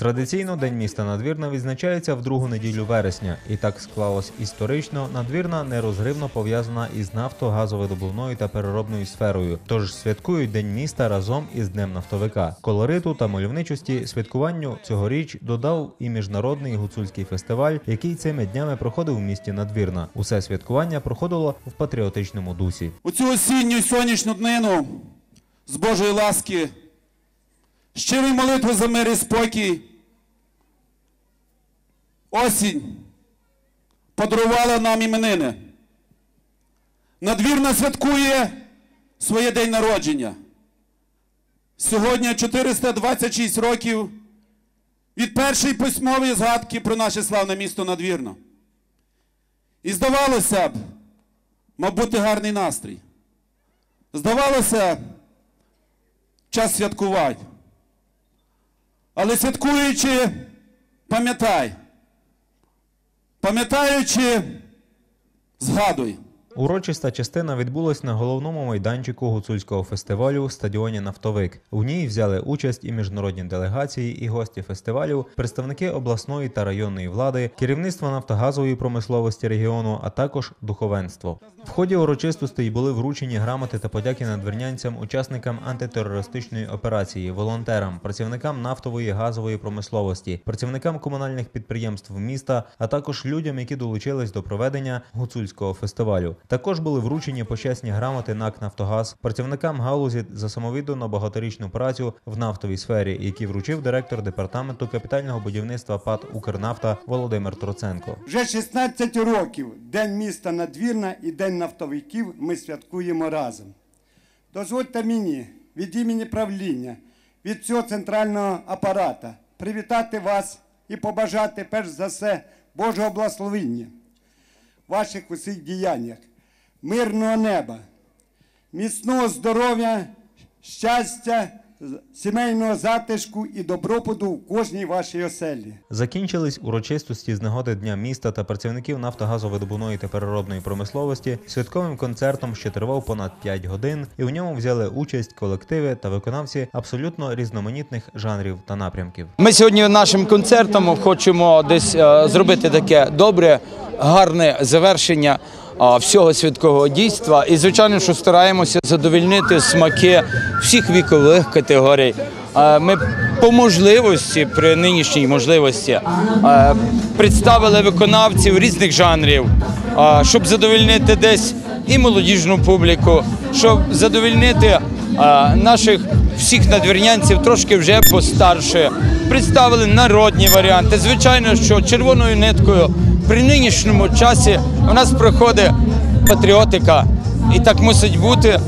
Традиційно День міста Надвірна відзначається в другу неділю вересня, і так склалось історично. Надвірна нерозривно пов'язана із нафтогазовидобувною та переробною сферою. Тож святкують День міста разом із Днем нафтовика. Колориту та мальовничості святкуванню цьогоріч додав і міжнародний гуцульський фестиваль, який цими днями проходив у місті Надвірна. Усе святкування проходило в патріотичному дусі. У цю осінню сонячну днину з Божої ласки, щирої молитви за мир і спокій. Осінь подарувала нам іменини. Надвірна святкує своє день народження. Сьогодні 426 років від першої письмової згадки про наше славне місто Надвірно. І здавалося б, мав бути гарний настрій. Здавалося, час святкувати. Але святкуючи, пам'ятай. Пам'ятаючи, згадуй. Урочиста частина відбулась на головному майданчику гуцульського фестивалю стадіоні Нафтовик. У ній взяли участь і міжнародні делегації, і гості фестивалю, представники обласної та районної влади, керівництво нафтогазової промисловості регіону, а також духовенство. В ході урочистостей були вручені грамоти та подяки надвірнянцям, учасникам антитерористичної операції, волонтерам, працівникам нафтової газової промисловості, працівникам комунальних підприємств міста, а також людям, які долучились до проведення гуцульського фестивалю. Також були вручені почесні грамоти НАК Нафтогаз працівникам галузі за самовіддану багаторічну працю в нафтовій сфері, які вручив директор департаменту капітального будівництва ПАТ Укрнафта Володимир Троценко. Вже 16 років День міста Надвірна і День нафтовиків ми святкуємо разом. Дозвольте мені від імені правління, від цього центрального апарата привітати вас і побажати перш за все Божого благословення ваших усіх діяннях, мирного неба, міцного здоров'я, щастя, сімейного затишку і добробуту в кожній вашій оселі. Закінчились урочистості з нагоди Дня міста та працівників нафтогазовидобувної та переробної промисловості святковим концертом, що тривав понад 5 годин, і в ньому взяли участь колективи та виконавці абсолютно різноманітних жанрів та напрямків. Ми сьогодні нашим концертом хочемо десь е, зробити таке добре, гарне завершення всього святкового дійства. І, звичайно, що стараємося задовольнити смаки всіх вікових категорій. Ми по можливості, при нинішній можливості, представили виконавців різних жанрів, щоб задовольнити десь і молодіжну публіку, щоб задовольнити е, наших всіх надвірнянців трошки вже постарше. Представили народні варіанти. Звичайно, що червоною ниткою при нинішньому часі у нас проходить патріотика, і так мусить бути.